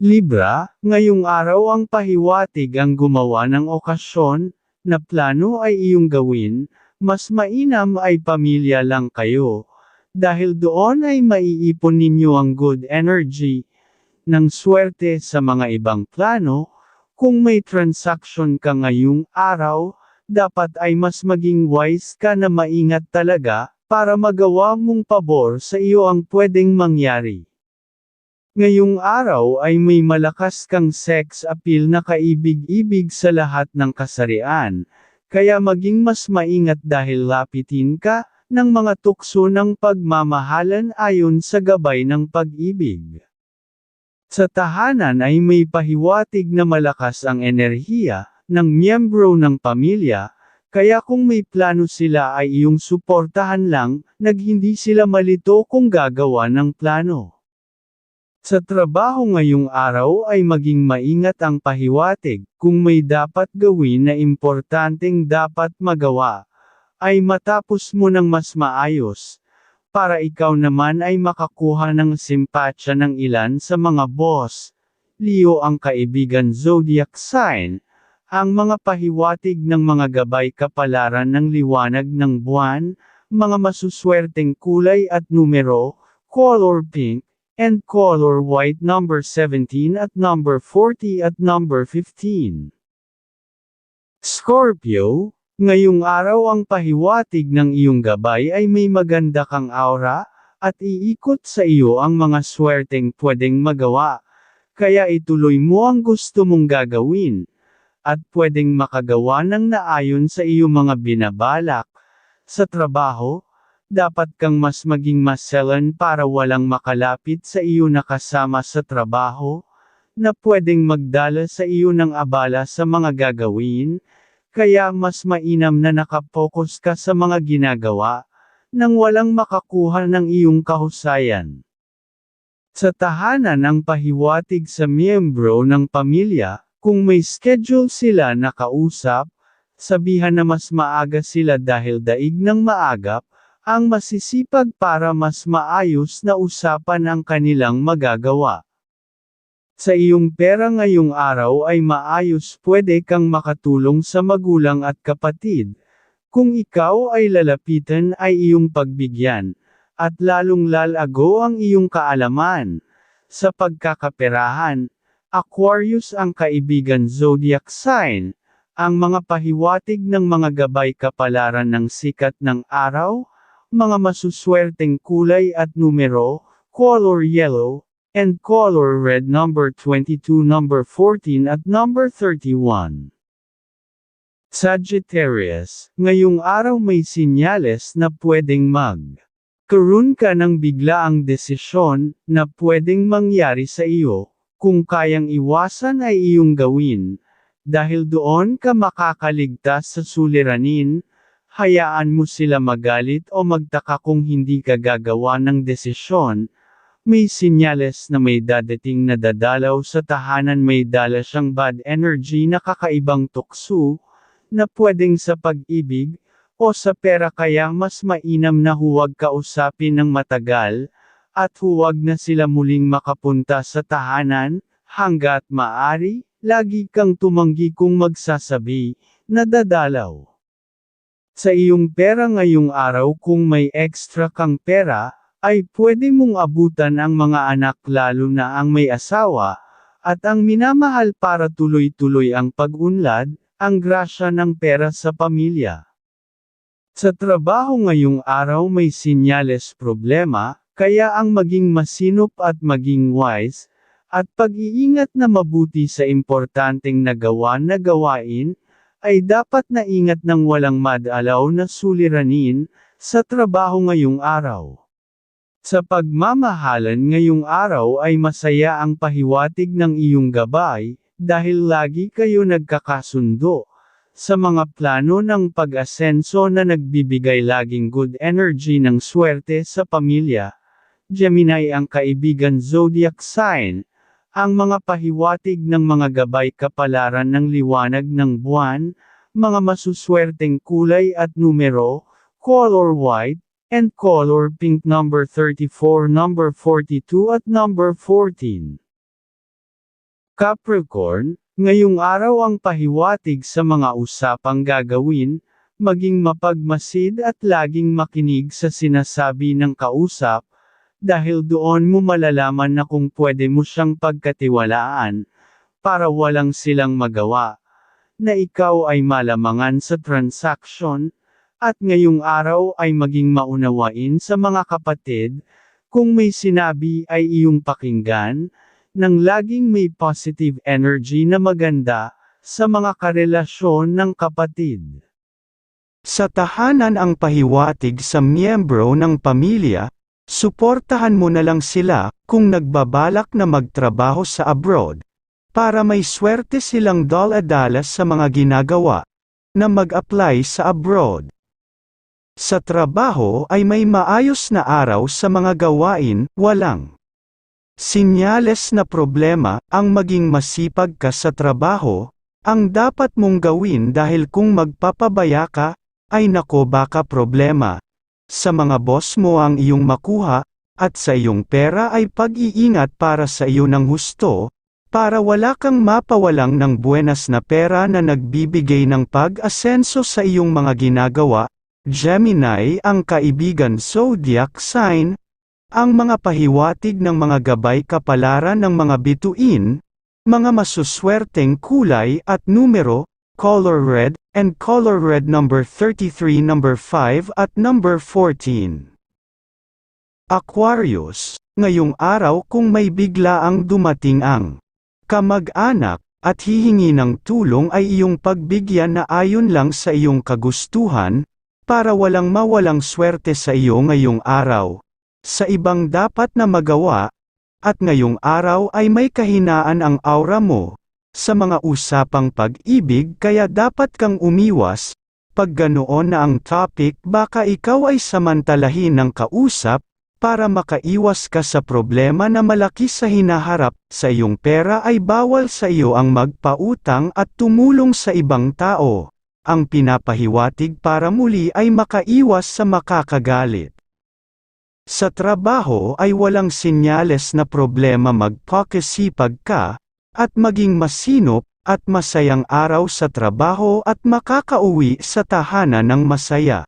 Libra, ngayong araw ang pahiwatig ang gumawa ng okasyon, na plano ay iyong gawin, mas mainam ay pamilya lang kayo. Dahil doon ay maiipon ninyo ang good energy, ng swerte sa mga ibang plano, kung may transaction ka ngayong araw, dapat ay mas maging wise ka na maingat talaga, para magawa mong pabor sa iyo ang pwedeng mangyari. Ngayong araw ay may malakas kang sex appeal na kaibig-ibig sa lahat ng kasarian, kaya maging mas maingat dahil lapitin ka, ng mga tukso ng pagmamahalan ayon sa gabay ng pag-ibig. Sa tahanan ay may pahiwatig na malakas ang enerhiya, ng miyembro ng pamilya, kaya kung may plano sila ay iyong suportahan lang, nag hindi sila malito kung gagawa ng plano. Sa trabaho ngayong araw ay maging maingat ang pahiwatig, kung may dapat gawin na importanteng dapat magawa, ay matapos mo ng mas maayos, para ikaw naman ay makakuha ng simpatsya ng ilan sa mga boss. Leo ang kaibigan zodiac sign, ang mga pahiwatig ng mga gabay kapalaran ng liwanag ng buwan, mga masuswerteng kulay at numero, color pink, and color white number 17 at number 40 at number 15. Scorpio, ngayong araw ang pahiwatig ng iyong gabay ay may maganda kang aura, at iikot sa iyo ang mga swerteng pwedeng magawa, kaya ituloy mo ang gusto mong gagawin, at pwedeng makagawa ng naayon sa iyo mga binabalak. Sa trabaho, dapat kang mas maging maselan para walang makalapit sa iyo na kasama sa trabaho, na pwedeng magdala sa iyo ng abala sa mga gagawin, kaya mas mainam na nakapokus ka sa mga ginagawa, nang walang makakuha ng iyong kahusayan. Sa tahanan ang pahiwatig sa miyembro ng pamilya, kung may schedule sila na kausap, sabihan na mas maaga sila dahil daig ng maagap, ang masisipag para mas maayos na usapan ang kanilang magagawa. Sa iyong pera ngayong araw ay maayos pwede kang makatulong sa magulang at kapatid. Kung ikaw ay lalapitan ay iyong pagbigyan, at lalong lalago ang iyong kaalaman. Sa pagkakaperahan, Aquarius ang kaibigan zodiac sign, ang mga pahiwatig ng mga gabay kapalaran ng sikat ng araw, mga masuswerteng kulay at numero, color yellow, and color red number 22 number 14 at number 31. Sagittarius, ngayong araw may sinyales na pwedeng mag. Karoon ka ng biglaang desisyon, na pwedeng mangyari sa iyo, kung kayang iwasan ay iyong gawin, dahil doon ka makakaligtas sa suliranin, hayaan mo sila magalit o magtaka kung hindi ka gagawa ng desisyon, may sinyales na may dadating na dadalaw sa tahanan may dala siyang bad energy na kakaibang tukso, na pwedeng sa pag-ibig, o sa pera kaya mas mainam na huwag kausapin ng matagal, at huwag na sila muling makapunta sa tahanan, hanggat maari, lagi kang tumanggi kung magsasabi, na dadalaw. Sa iyong pera ngayong araw kung may extra kang pera, ay pwede mong abutan ang mga anak lalo na ang may asawa, at ang minamahal para tuloy-tuloy ang pag-unlad, ang grasya ng pera sa pamilya. Sa trabaho ngayong araw may sinyales problema, kaya ang maging masinop at maging wise, at pag-iingat na mabuti sa importanteng nagawa na gawain, ay dapat na ingat ng walang madalaw na suliranin, sa trabaho ngayong araw. Sa pagmamahalan ngayong araw ay masaya ang pahiwatig ng iyong gabay, dahil lagi kayo nagkakasundo. Sa mga plano ng pag-asenso na nagbibigay laging good energy ng swerte sa pamilya. Gemini ang kaibigan zodiac sign, ang mga pahiwatig ng mga gabay kapalaran ng liwanag ng buwan, mga masuswerteng kulay at numero, color white, and color pink number 34 number 42 at number 14. Capricorn, ngayong araw ang pahiwatig sa mga usapang gagawin, maging mapagmasid at laging makinig sa sinasabi ng kausap, dahil doon mo malalaman na kung pwede mo siyang pagkatiwalaan, para walang silang magawa, na ikaw ay malamangan sa transaksyon, at ngayong araw ay maging maunawain sa mga kapatid, kung may sinabi ay iyong pakinggan, nang laging may positive energy na maganda, sa mga karelasyon ng kapatid. Sa tahanan ang pahiwatig sa miyembro ng pamilya, suportahan mo na lang sila kung nagbabalak na magtrabaho sa abroad, para may swerte silang dala-dala sa mga ginagawa, na mag-apply sa abroad. Sa trabaho ay may maayos na araw sa mga gawain, walang Sinyales na problema, ang maging masipag ka sa trabaho, ang dapat mong gawin dahil kung magpapabaya ka, ay nako baka problema. Sa mga boss mo ang iyong makuha, at sa iyong pera ay pag-iingat para sa iyo ng husto, para wala kang mapawalang ng buenas na pera na nagbibigay ng pag-asenso sa iyong mga ginagawa. Gemini ang kaibigan zodiac sign, ang mga pahiwatig ng mga gabay kapalaran ng mga bituin, mga masuswerteng kulay at numero, color red, and color red number 33 number 5 at number 14. Aquarius, ngayong araw kung may bigla ang dumating ang kamag-anak, at hihingi ng tulong ay iyong pagbigyan na ayon lang sa iyong kagustuhan, para walang mawalang swerte sa iyo ngayong araw sa ibang dapat na magawa, at ngayong araw ay may kahinaan ang aura mo, sa mga usapang pag-ibig kaya dapat kang umiwas, pag ganoon na ang topic baka ikaw ay samantalahin ng kausap, para makaiwas ka sa problema na malaki sa hinaharap, sa iyong pera ay bawal sa iyo ang magpautang at tumulong sa ibang tao. Ang pinapahiwatig para muli ay makaiwas sa makakagalit. Sa trabaho ay walang sinyales na problema magpakasipag ka, at maging masinop, at masayang araw sa trabaho at makakauwi sa tahanan ng masaya.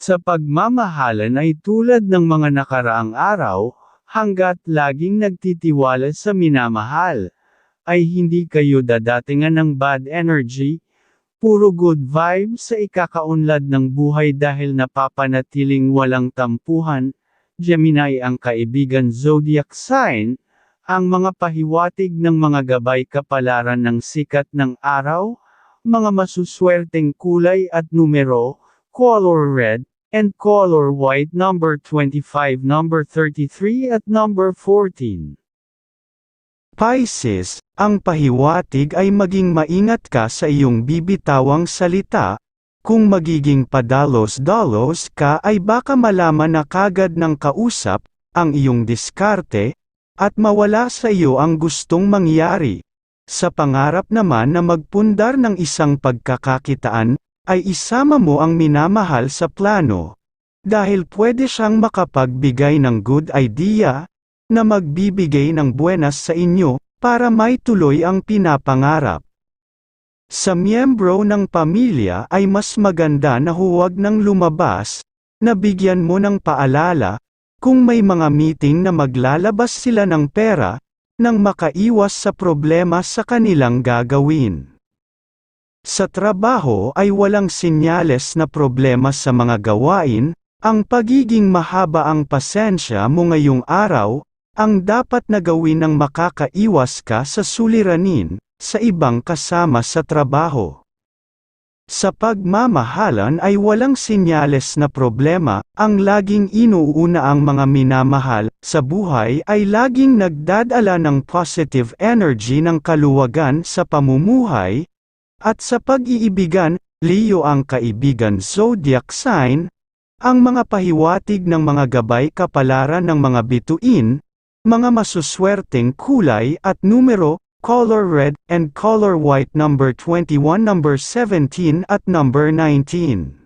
Sa pagmamahalan ay tulad ng mga nakaraang araw, hanggat laging nagtitiwala sa minamahal, ay hindi kayo dadatingan ng bad energy, Puro good vibes sa ikakaunlad ng buhay dahil napapanatiling walang tampuhan, Gemini ang kaibigan zodiac sign, ang mga pahiwatig ng mga gabay kapalaran ng sikat ng araw, mga masuswerteng kulay at numero, color red, and color white number 25 number 33 at number 14. Pisces, ang pahiwatig ay maging maingat ka sa iyong bibitawang salita, kung magiging padalos-dalos ka ay baka malaman na kagad ng kausap, ang iyong diskarte, at mawala sa iyo ang gustong mangyari. Sa pangarap naman na magpundar ng isang pagkakakitaan, ay isama mo ang minamahal sa plano. Dahil pwede siyang makapagbigay ng good idea, na magbibigay ng buenas sa inyo, para may tuloy ang pinapangarap. Sa miyembro ng pamilya ay mas maganda na huwag nang lumabas, na bigyan mo ng paalala, kung may mga meeting na maglalabas sila ng pera, nang makaiwas sa problema sa kanilang gagawin. Sa trabaho ay walang sinyales na problema sa mga gawain, ang pagiging mahaba ang pasensya mo ngayong araw, ang dapat na gawin ng makakaiwas ka sa suliranin, sa ibang kasama sa trabaho. Sa pagmamahalan ay walang sinyales na problema, ang laging inuuna ang mga minamahal, sa buhay ay laging nagdadala ng positive energy ng kaluwagan sa pamumuhay, at sa pag-iibigan, Leo ang kaibigan zodiac sign, ang mga pahiwatig ng mga gabay kapalaran ng mga bituin, mga masuswerteng kulay at numero, color red and color white number 21 number 17 at number 19.